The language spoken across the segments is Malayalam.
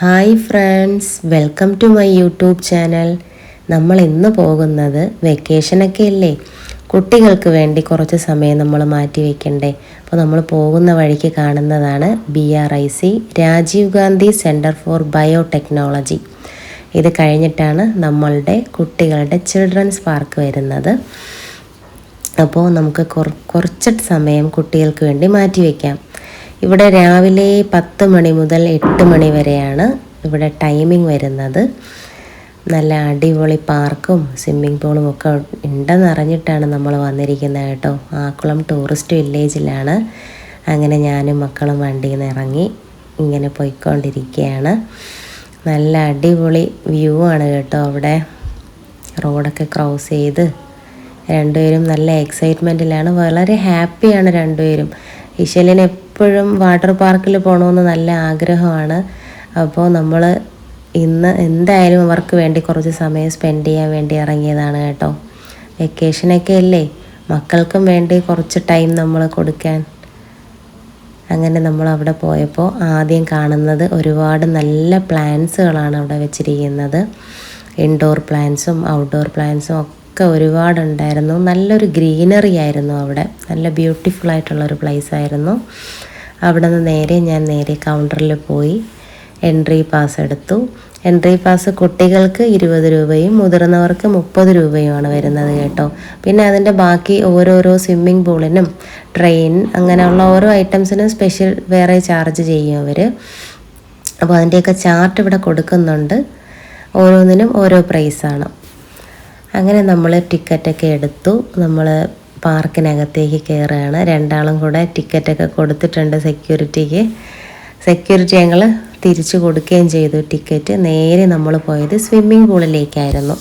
Hi friends welcome to my YouTube channel. നമ്മൾ ഇന്ന് പോകുന്നത് വെക്കേഷനൊക്കെ അല്ലേ? കുട്ടികൾക്ക് വേണ്ടി കുറച്ച് സമയം നമ്മൾ മാറ്റി വെക്കണ്ടേ? അപ്പോൾ നമ്മൾ പോകുന്ന വഴിക്ക് കാണുന്നതാണ് B R I C Rajiv Gandhi centre for biotechnology ഇത് കഴിഞ്ഞിട്ടാണ് നമ്മളുടെ കുട്ടികളുടെ ചിൽഡ്രൻസ് പാർക്ക് വരുന്നത്. അപ്പോൾ നമുക്ക് കുറ കുറച്ച് സമയം കുട്ടികൾക്ക് വേണ്ടി മാറ്റി വയ്ക്കാം ഇവിടെ രാവിലെ പത്ത് മണി മുതൽ എട്ട് മണി വരെയാണ് ഇവിടെ ടൈമിംഗ് വരുന്നത്. നല്ല അടിപൊളി പാർക്കും സ്വിമ്മിംഗ് പൂളും ഒക്കെ ഉണ്ടെന്ന് അറിഞ്ഞിട്ടാണ് നമ്മൾ വന്നിരിക്കുന്നത് കേട്ടോ. ആക്കുളം ടൂറിസ്റ്റ് വില്ലേജിലാണ് അങ്ങനെ ഞാനും മക്കളും വണ്ടിയിൽ നിന്ന് ഇറങ്ങി ഇങ്ങനെ പോയിക്കൊണ്ടിരിക്കുകയാണ്. നല്ല അടിപൊളി വ്യൂ ആണ് കേട്ടോ അവിടെ. റോഡൊക്കെ ക്രോസ് ചെയ്ത് രണ്ടുപേരും നല്ല എക്സൈറ്റ്മെന്റിലാണ് വളരെ ഹാപ്പിയാണ് രണ്ടുപേരും. ഇശലിന് എപ്പോഴും വാട്ടർ പാർക്കിൽ പോകണമെന്ന് നല്ല ആഗ്രഹമാണ്. അപ്പോൾ നമ്മൾ ഇന്ന് എന്തായാലും അവർക്ക് വേണ്ടി കുറച്ച് സമയം സ്പെൻഡ് ചെയ്യാൻ വേണ്ടി ഇറങ്ങിയതാണ് കേട്ടോ. വെക്കേഷനൊക്കെ അല്ലേ? മക്കൾക്കും വേണ്ടി കുറച്ച് ടൈം നമ്മൾ കൊടുക്കാൻ. അങ്ങനെ നമ്മൾ അവിടെ പോയപ്പോൾ ആദ്യം കാണുന്നത് ഒരുപാട് നല്ല പ്ലാന്റ്സുകളാണ് അവിടെ വെച്ചിരിക്കുന്നത്. ഇൻഡോർ പ്ലാന്റ്സും ഔട്ട്ഡോർ പ്ലാന്റ്സും ഒക്കെ ഒരുപാടുണ്ടായിരുന്നു. നല്ലൊരു ഗ്രീനറി ആയിരുന്നു അവിടെ. നല്ല ബ്യൂട്ടിഫുൾ ആയിട്ടുള്ളൊരു പ്ലേസ് ആയിരുന്നു. അവിടെ നിന്ന് നേരെ ഞാൻ നേരെ കൗണ്ടറിൽ പോയി. എൻട്രി പാസ് എടുത്തു. എൻട്രി പാസ് കുട്ടികൾക്ക് ഇരുപത് രൂപയും മുതിർന്നവർക്ക് മുപ്പത് രൂപയുമാണ് വരുന്നത് കേട്ടോ. പിന്നെ അതിന്റെ ബാക്കി ഓരോരോ സ്വിമ്മിംഗ് പൂളിനും ട്രെയിൻ അങ്ങനെയുള്ള ഓരോ ഐറ്റംസിനും സ്പെഷ്യൽ വേറെ ചാർജ് ചെയ്യും അവർ അപ്പോൾ അതിന്റെയൊക്കെ ചാർട്ട് ഇവിടെ കൊടുക്കുന്നുണ്ട്. ഓരോന്നിനും ഓരോ പ്രൈസാണ് അങ്ങനെ നമ്മൾ ടിക്കറ്റൊക്കെ എടുത്തു. നമ്മൾ പാർക്കിനകത്തേക്ക് കയറുകയാണ്. രണ്ടാളും കൂടെ ടിക്കറ്റൊക്കെ കൊടുത്തിട്ടുണ്ട് സെക്യൂരിറ്റിക്ക്. സെക്യൂരിറ്റി ഞങ്ങൾ തിരിച്ചു കൊടുക്കുകയും ചെയ്തു ടിക്കറ്റ്. നേരെ നമ്മൾ പോയത് സ്വിമ്മിംഗ് പൂളിലേക്കായിരുന്നു.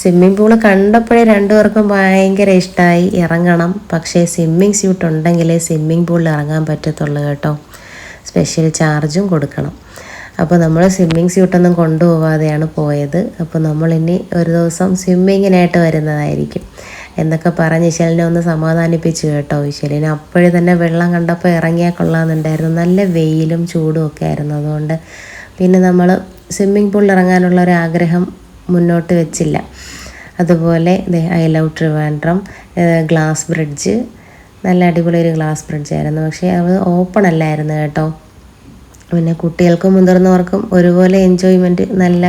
സ്വിമ്മിംഗ് പൂൾ കണ്ടപ്പോഴേ രണ്ടുപേർക്കും ഭയങ്കര ഇഷ്ടമായി ഇറങ്ങണം. പക്ഷേ സ്വിമ്മിംഗ് സ്യൂട്ട് ഉണ്ടെങ്കിലേ സ്വിമ്മിംഗ് പൂളിൽ ഇറങ്ങാൻ പറ്റത്തുള്ളൂ കേട്ടോ. സ്പെഷ്യൽ ചാർജും കൊടുക്കണം. അപ്പോൾ നമ്മൾ സ്വിമ്മിങ് സ്യൂട്ടൊന്നും കൊണ്ടുപോകാതെയാണ് പോയത്. അപ്പോൾ നമ്മളിനി ഒരു ദിവസം സ്വിമ്മിങ്ങിനായിട്ട് വരുന്നതായിരിക്കും. എന്നൊക്കെ പറഞ്ഞ് ഇശലിനെ ഒന്ന് സമാധാനിപ്പിച്ചു കേട്ടോ ഇശലിന് അപ്പോഴേ തന്നെ വെള്ളം കണ്ടപ്പോൾ ഇറങ്ങിയാൽ കൊള്ളാമെന്നുണ്ടായിരുന്നു. നല്ല വെയിലും ചൂടും ഒക്കെ ആയിരുന്നു അതുകൊണ്ട്. പിന്നെ നമ്മൾ സ്വിമ്മിംഗ് പൂളിൽ ഇറങ്ങാനുള്ള ഒരു ആഗ്രഹം മുന്നോട്ട് വെച്ചില്ല. അതുപോലെ I love Trivandrum glass bridge നല്ല അടിപൊളി ഒരു ഗ്ലാസ് ബ്രിഡ്ജ് ആയിരുന്നു. പക്ഷേ അത് ഓപ്പൺ അല്ലായിരുന്നു കേട്ടോ. പിന്നെ കുട്ടികൾക്കും മുതിർന്നവർക്കും ഒരുപോലെ എൻജോയ്മെന്റ് നല്ല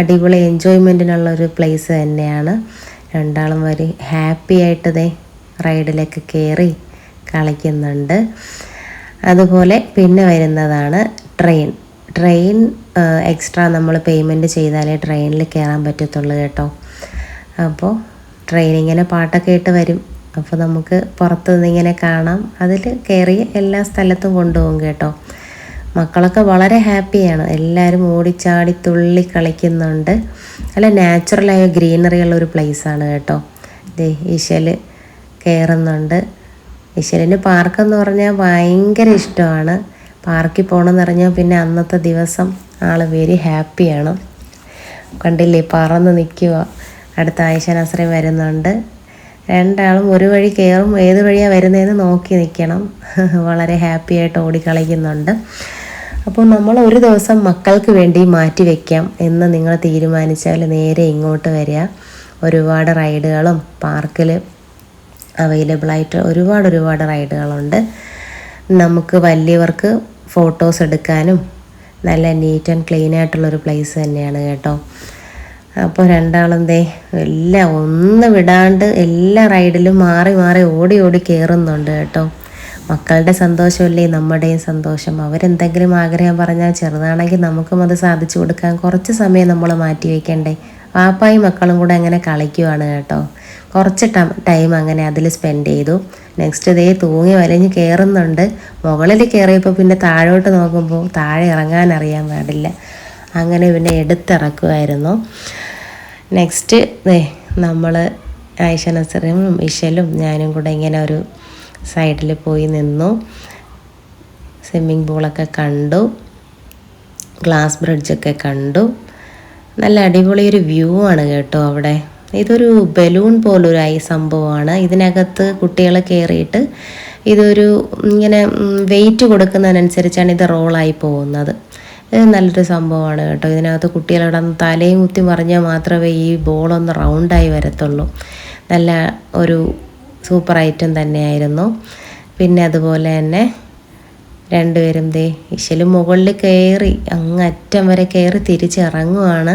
അടിപൊളി എൻജോയ്മെന്റിനുള്ള ഒരു പ്ലേസ് തന്നെയാണ്. രണ്ടാളും വരെ ഹാപ്പി ആയിട്ട് ദേ റൈഡിലൊക്കെ കയറി കളിക്കുന്നുണ്ട്. അതുപോലെ പിന്നെ വരുന്നതാണ് ട്രെയിൻ. ട്രെയിൻ എക്സ്ട്രാ നമ്മൾ പേയ്മെന്റ് ചെയ്താലേ ട്രെയിനിൽ കയറാൻ പറ്റത്തുള്ളൂ കേട്ടോ. അപ്പോൾ ട്രെയിൻ ഇങ്ങനെ പാട്ടൊക്കെ ഇട്ട് വരും. അപ്പോൾ നമുക്ക് പുറത്തുനിന്ന് ഇങ്ങനെ കാണാം. അതിൽ കയറി എല്ലാ സ്ഥലത്തും കൊണ്ടുപോകും കേട്ടോ. മക്കളൊക്കെ വളരെ ഹാപ്പിയാണ്. എല്ലാവരും ഓടിച്ചാടി തുള്ളി കളിക്കുന്നുണ്ട്. നല്ല നാച്ചുറലായ ഗ്രീനറി ഉള്ള ഒരു പ്ലേസാണ് കേട്ടോ. ദേ ഈശൽ കയറുന്നുണ്ട് ഈശലിന് പാർക്കെന്ന് പറഞ്ഞാൽ ഭയങ്കര ഇഷ്ടമാണ്. പാർക്കിൽ പോകണമെന്ന് പറഞ്ഞാൽ പിന്നെ അന്നത്തെ ദിവസം ആൾ വെരി ഹാപ്പിയാണ്. കണ്ടില്ലേ പറന്ന് നിൽക്കുക അടുത്ത ആയിഷ നസ്രീം വരുന്നുണ്ട്. രണ്ടാളും ഒരു വഴി കയറും ഏത് വഴിയാണ് വരുന്നതെന്ന് നോക്കി നിൽക്കണം വളരെ ഹാപ്പിയായിട്ട് ഓടിക്കളിക്കുന്നുണ്ട്. അപ്പോൾ നമ്മൾ ഒരു ദിവസം മക്കൾക്ക് വേണ്ടി മാറ്റി വയ്ക്കാം എന്ന് നിങ്ങൾ തീരുമാനിച്ചാൽ നേരെ ഇങ്ങോട്ട് വരിക. ഒരുപാട് റൈഡുകളും പാർക്കിൽ അവൈലബിൾ ആയിട്ട് ഒരുപാട് ഒരുപാട് റൈഡുകളുണ്ട്. നമുക്ക് വലിയവർക്ക് ഫോട്ടോസ് എടുക്കാനും നല്ല നീറ്റ് ആൻഡ് ക്ലീൻ ആയിട്ടുള്ളൊരു പ്ലേസ് തന്നെയാണ് കേട്ടോ. അപ്പോൾ രണ്ടാളെന്തേ എല്ലാം ഒന്ന് വിടാണ്ട് എല്ലാ റൈഡിലും മാറി മാറി ഓടി ഓടി കയറുന്നുണ്ട് കേട്ടോ. മക്കളുടെ സന്തോഷമല്ലേ നമ്മുടെയും സന്തോഷം? അവരെന്തെങ്കിലും ആഗ്രഹം പറഞ്ഞാൽ ചെറുതാണെങ്കിൽ നമുക്കും അത് സാധിച്ചു കൊടുക്കാൻ കുറച്ച് സമയം നമ്മൾ മാറ്റി വയ്ക്കണ്ടേ? പാപ്പായും മക്കളും കൂടെ അങ്ങനെ കളിക്കുവാണ് കേട്ടോ. കുറച്ച് ടൈം അങ്ങനെ അതിൽ സ്പെൻഡ് ചെയ്തു. നെക്സ്റ്റ് ഡേ തൂങ്ങി വലഞ്ഞ് കയറുന്നുണ്ട് മുകളിൽ കയറിയപ്പോൾ പിന്നെ താഴോട്ട് നോക്കുമ്പോൾ താഴെ ഇറങ്ങാൻ അറിയാൻ പാടില്ല. അങ്ങനെ പിന്നെ എടുത്തിറക്കുമായിരുന്നു. നെക്സ്റ്റ് നമ്മൾ ആയിഷ നസറും ഇഷലും ഞാനും കൂടെ ഇങ്ങനെ ഒരു സൈഡിൽ പോയി നിന്നു. സ്വിമ്മിംഗ് പൂളൊക്കെ കണ്ടു. ഗ്ലാസ് ബ്രിഡ്ജൊക്കെ കണ്ടു. നല്ല അടിപൊളി ഒരു വ്യൂ ആണ് കേട്ടോ അവിടെ. ഇതൊരു ബലൂൺ പോലൊരു ഐ സംഭവമാണ്. ഇതിനകത്ത് കുട്ടികൾ കയറിയിട്ട് ഇതൊരു ഇങ്ങനെ വെയിറ്റ് കൊടുക്കുന്നതിനനുസരിച്ചാണ് ഇത് റോളായി പോകുന്നത്. ഇത് നല്ലൊരു സംഭവമാണ് കേട്ടോ. ഇതിനകത്ത് കുട്ടികളവിടെ തലയും കുത്തി മറിഞ്ഞാൽ മാത്രമേ ഈ ബോളൊന്ന് റൗണ്ടായി വരത്തുള്ളൂ. നല്ല ഒരു സൂപ്പർ ഐറ്റം തന്നെയായിരുന്നു. പിന്നെ അതുപോലെ തന്നെ രണ്ടുപേരും ദേ ഇശൽ മുകളിൽ കയറി അങ്ങ് അറ്റം വരെ കയറി തിരിച്ചിറങ്ങുവാണ്.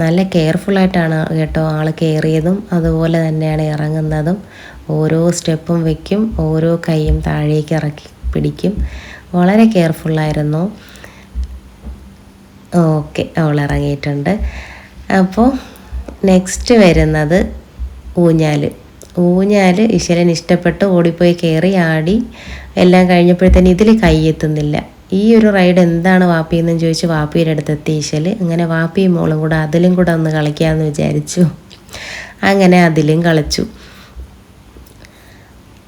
നല്ല കെയർഫുള്ളായിട്ടാണ് കേട്ടോ ആൾ കയറിയതും അതുപോലെ തന്നെയാണ് ഇറങ്ങുന്നതും. ഓരോ സ്റ്റെപ്പും വയ്ക്കും ഓരോ കൈയും താഴേക്ക് ഇറക്കി പിടിക്കും. വളരെ കെയർഫുള്ളായിരുന്നു ഓക്കെ അവൾ ഇറങ്ങിയിട്ടുണ്ട്. അപ്പോൾ നെക്സ്റ്റ് വരുന്നത് ഊഞ്ഞാൽ ഊഞ്ഞാൽ ഈശ്വരൻ ഇഷ്ടപ്പെട്ട് ഓടിപ്പോയി കയറി ആടി എല്ലാം കഴിഞ്ഞപ്പോഴത്തേന് ഇതിൽ കൈയെത്തുന്നില്ല. ഈ ഒരു റൈഡ് എന്താണ് വാപ്പിയെന്നും ചോദിച്ച് വാപ്പിയുടെ അടുത്ത് എത്തി ഈശൽ അങ്ങനെ വാപ്പിയും മോളും കൂടെ അതിലും കൂടെ ഒന്ന് കളിക്കാമെന്ന് വിചാരിച്ചു. അങ്ങനെ അതിലും കളിച്ചു.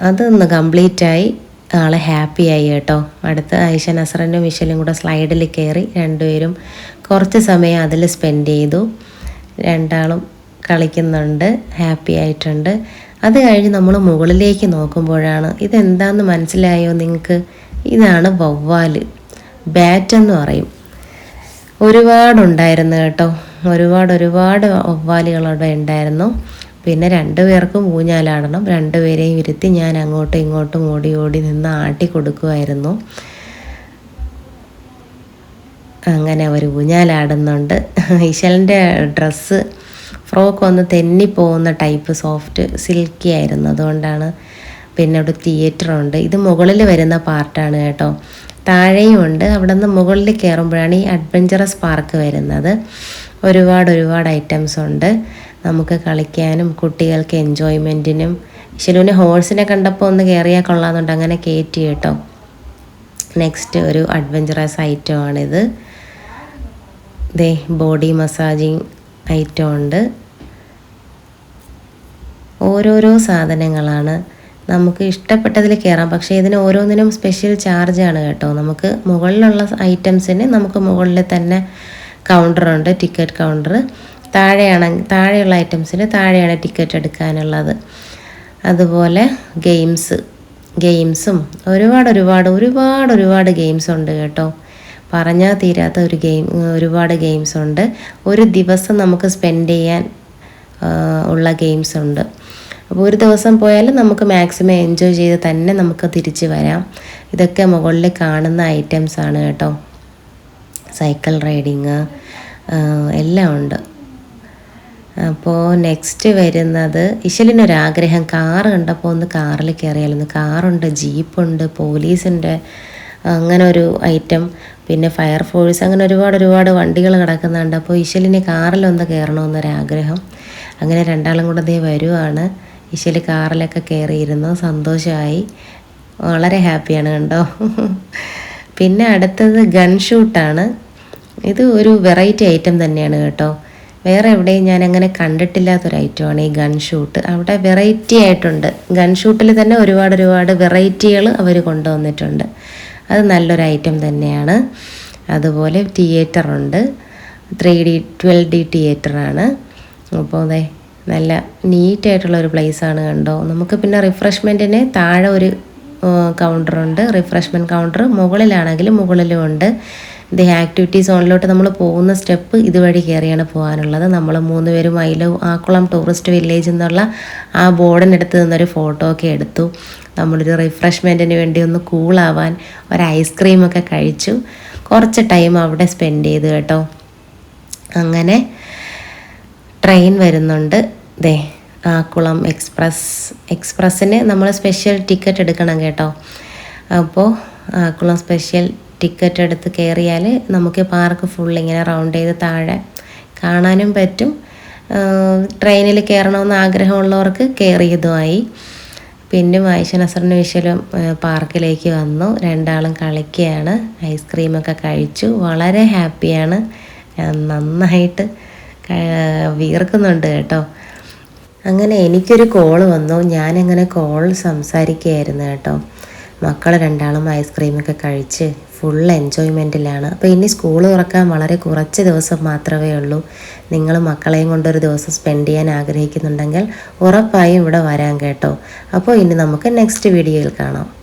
അതൊന്ന് കംപ്ലീറ്റായി ആളെ ആയി കേട്ടോ. അടുത്ത് ആയിഷ നസറിനും മിഷലും കൂടെ സ്ലൈഡിൽ കയറി രണ്ടുപേരും കുറച്ച് സമയം അതിൽ സ്പെൻഡ് ചെയ്തു. രണ്ടാളും കളിക്കുന്നുണ്ട്. ഹാപ്പി ആയിട്ടുണ്ട്. അത് കഴിഞ്ഞ് നമ്മൾ മുകളിലേക്ക് നോക്കുമ്പോഴാണ് ഇതെന്താന്ന് മനസ്സിലായോ നിങ്ങൾക്ക്? ഇതാണ് വവ്വാൽ ബാറ്റ് എന്ന് പറയും. ഒരുപാടുണ്ടായിരുന്നു കേട്ടോ. ഒരുപാട് ഒരുപാട് വവ്വാലുകൾ അവിടെ ഉണ്ടായിരുന്നു. പിന്നെ രണ്ടുപേർക്കും ഊഞ്ഞാലാടണം. രണ്ടുപേരെയും ഇരുത്തി ഞാൻ അങ്ങോട്ടും ഇങ്ങോട്ടും ഓടി ഓടി നിന്ന് ആട്ടി കൊടുക്കുമായിരുന്നു അങ്ങനെ അവർ ഊഞ്ഞാലാടുന്നുണ്ട്. ഈശലിന്റെ ഡ്രസ്സ് ഫ്രോക്ക് ഒന്ന് തെന്നിപ്പോകുന്ന ടൈപ്പ് സോഫ്റ്റ് സിൽക്കി ആയിരുന്നു. അതുകൊണ്ടാണ് പിന്നെ അവിടെ തിയേറ്റർ ഉണ്ട് ഇത് മുകളിൽ വരുന്ന പാർട്ടാണ് കേട്ടോ. താഴെയും ഉണ്ട്. അവിടെ നിന്ന് മുകളിൽ കയറുമ്പോഴാണ് ഈ അഡ്വഞ്ചറസ് പാർക്ക് വരുന്നത്. ഒരുപാട് ഒരുപാട് ഐറ്റംസ് ഉണ്ട്. നമുക്ക് കളിക്കാനും കുട്ടികൾക്ക് എൻജോയ്മെന്റിനും ശിലുവിന് ഹോഴ്സിനെ കണ്ടപ്പോൾ ഒന്ന് കയറിയാൽ കൊള്ളാമെന്നുണ്ട് അങ്ങനെ കയറ്റി കേട്ടോ. നെക്സ്റ്റ് ഒരു അഡ്വഞ്ചറസ് ഐറ്റമാണിത് ദേ ബോഡി മസാജിങ് ഐറ്റം ഉണ്ട്. ഓരോരോ സാധനങ്ങളാണ് നമുക്ക് ഇഷ്ടപ്പെട്ടതിൽ കയറാം. പക്ഷേ ഇതിന് ഓരോന്നിനും സ്പെഷ്യൽ ചാർജാണ് കേട്ടോ. നമുക്ക് മുകളിലുള്ള ഐറ്റംസിന് നമുക്ക് മുകളിൽ തന്നെ കൗണ്ടറുണ്ട് ടിക്കറ്റ് കൗണ്ടർ താഴെയാണ് താഴെയുള്ള ഐറ്റംസിന് താഴെയാണ് ടിക്കറ്റ് എടുക്കാനുള്ളത്. അതുപോലെ ഗെയിംസ് ഗെയിംസും ഒരുപാട് ഒരുപാട് ഒരുപാട് ഒരുപാട് ഗെയിംസ് ഉണ്ട് കേട്ടോ. പറഞ്ഞാൽ തീരാത്ത ഒരു ഗെയിം ഒരുപാട് ഗെയിംസ് ഉണ്ട്. ഒരു ദിവസം നമുക്ക് സ്പെൻഡ് ചെയ്യാൻ ഉള്ള ഗെയിംസ് ഉണ്ട്. അപ്പോൾ ഒരു ദിവസം പോയാലും നമുക്ക് മാക്സിമം എൻജോയ് ചെയ്ത് തന്നെ നമുക്ക് തിരിച്ച് വരാം. ഇതൊക്കെ മുകളിൽ കാണുന്ന ഐറ്റംസ് ആണ് കേട്ടോ. സൈക്കിൾ റൈഡിങ് എല്ലാം ഉണ്ട്. അപ്പോൾ നെക്സ്റ്റ് വരുന്നത് ഇശലിനൊരാഗ്രഹം കാറ് കണ്ടപ്പോൾ ഒന്ന് കാറിൽ കയറിയാലൊന്ന് കാറുണ്ട് ജീപ്പുണ്ട് പോലീസിന്റെ അങ്ങനെ ഒരു ഐറ്റം പിന്നെ ഫയർ ഫോഴ്സ് അങ്ങനെ ഒരുപാട് ഒരുപാട് വണ്ടികൾ കിടക്കുന്നുണ്ട്. അപ്പോൾ ഇശലിന് കാറിലൊന്ന് കയറണമെന്നൊരാഗ്രഹം അങ്ങനെ രണ്ടാളും കൂടെ ദേ വരുവാണ്. ഇശൽ കാറിലൊക്കെ കയറിയിരുന്നു. സന്തോഷമായി. വളരെ ഹാപ്പിയാണ് കണ്ടോ. പിന്നെ അടുത്തത് ഗൺ ഷൂട്ടാണ്. ഇത് ഒരു വെറൈറ്റി ഐറ്റം തന്നെയാണ് കേട്ടോ. വേറെ എവിടെയും ഞാൻ അങ്ങനെ കണ്ടിട്ടില്ലാത്തൊരു ഐറ്റമാണ് ഈ ഗൺ ഷൂട്ട്. അവിടെ വെറൈറ്റി ആയിട്ടുണ്ട്. ഗൺ ഷൂട്ടിൽ തന്നെ ഒരുപാട് ഒരുപാട് വെറൈറ്റികൾ അവർ കൊണ്ടുവന്നിട്ടുണ്ട്. അത് നല്ലൊരു ഐറ്റം തന്നെയാണ്. അതുപോലെ തിയേറ്ററുണ്ട്. ത്രീ ഡി ട്വൽവ് ഡി തിയേറ്ററാണ്. അപ്പോൾ അതെ നല്ല നീറ്റായിട്ടുള്ള ഒരു ആണ് കണ്ടോ. നമുക്ക് പിന്നെ റിഫ്രഷ്മെന്റിന് താഴെ ഒരു കൗണ്ടറുണ്ട് റിഫ്രഷ്മെന്റ് കൗണ്ടർ മുകളിലാണെങ്കിലും മുകളിലും ഉണ്ട്. ഇത് ആക്ടിവിറ്റി സോണിലോട്ട് നമ്മൾ പോകുന്ന സ്റ്റെപ്പ് ഇതുവഴി കയറിയാണ് പോകാനുള്ളത്. നമ്മൾ മൂന്ന് പേരും അതിൽ ആക്കുളം ടൂറിസ്റ്റ് വില്ലേജ് എന്നുള്ള ആ ബോർഡിനടുത്ത് നിന്നൊരു ഫോട്ടോ ഒക്കെ എടുത്തു. നമ്മളൊരു റിഫ്രഷ്മെന്റിന് വേണ്ടി ഒന്ന് കൂളാവാൻ ഒരു ഐസ്ക്രീമൊക്കെ കഴിച്ചു. കുറച്ച് ടൈം അവിടെ സ്പെൻഡ് ചെയ്തു കേട്ടോ. അങ്ങനെ ട്രെയിൻ വരുന്നുണ്ട്. ദേ ആക്കുളം എക്സ്പ്രസ് എക്സ്പ്രസ്സിന് നമ്മൾ സ്പെഷ്യൽ ടിക്കറ്റ് എടുക്കണം കേട്ടോ. അപ്പോൾ ആക്കുളം സ്പെഷ്യൽ ടിക്കറ്റ് എടുത്ത് കയറിയാൽ നമുക്ക് പാർക്ക് ഫുൾ ഇങ്ങനെ റൗണ്ട് ചെയ്ത് താഴെ കാണാനും പറ്റും. ട്രെയിനിൽ കയറണമെന്ന് ആഗ്രഹമുള്ളവർക്ക് കയറിയതുമായി പിന്നെ ആയിഷ നസറിന് വിശലും പാർക്കിലേക്ക് വന്നു. രണ്ടാളും കളിക്കുകയാണ്. ഐസ്ക്രീമൊക്കെ കഴിച്ചു. വളരെ ഹാപ്പിയാണ്. നന്നായിട്ട് വീർക്കുന്നുണ്ട് കേട്ടോ. അങ്ങനെ എനിക്കൊരു കോൾ വന്നു. ഞാനങ്ങനെ കോൾ സംസാരിക്കുകയായിരുന്നു കേട്ടോ. മക്കൾ രണ്ടാളും ഐസ്ക്രീമൊക്കെ കഴിച്ച് ഫുൾ എൻജോയ്മെന്റിലാണ് അപ്പോൾ ഇനി സ്കൂൾ തുറക്കാൻ വളരെ കുറച്ച് ദിവസം മാത്രമേ ഉള്ളൂ. നിങ്ങൾ മക്കളെയും കൊണ്ടൊരു ദിവസം സ്പെൻഡ് ചെയ്യാൻ ആഗ്രഹിക്കുന്നുണ്ടെങ്കിൽ ഉറപ്പായും ഇവിടെ വരാൻ കേട്ടോ. അപ്പോൾ ഇനി നമുക്ക് നെക്സ്റ്റ് വീഡിയോയിൽ കാണാം.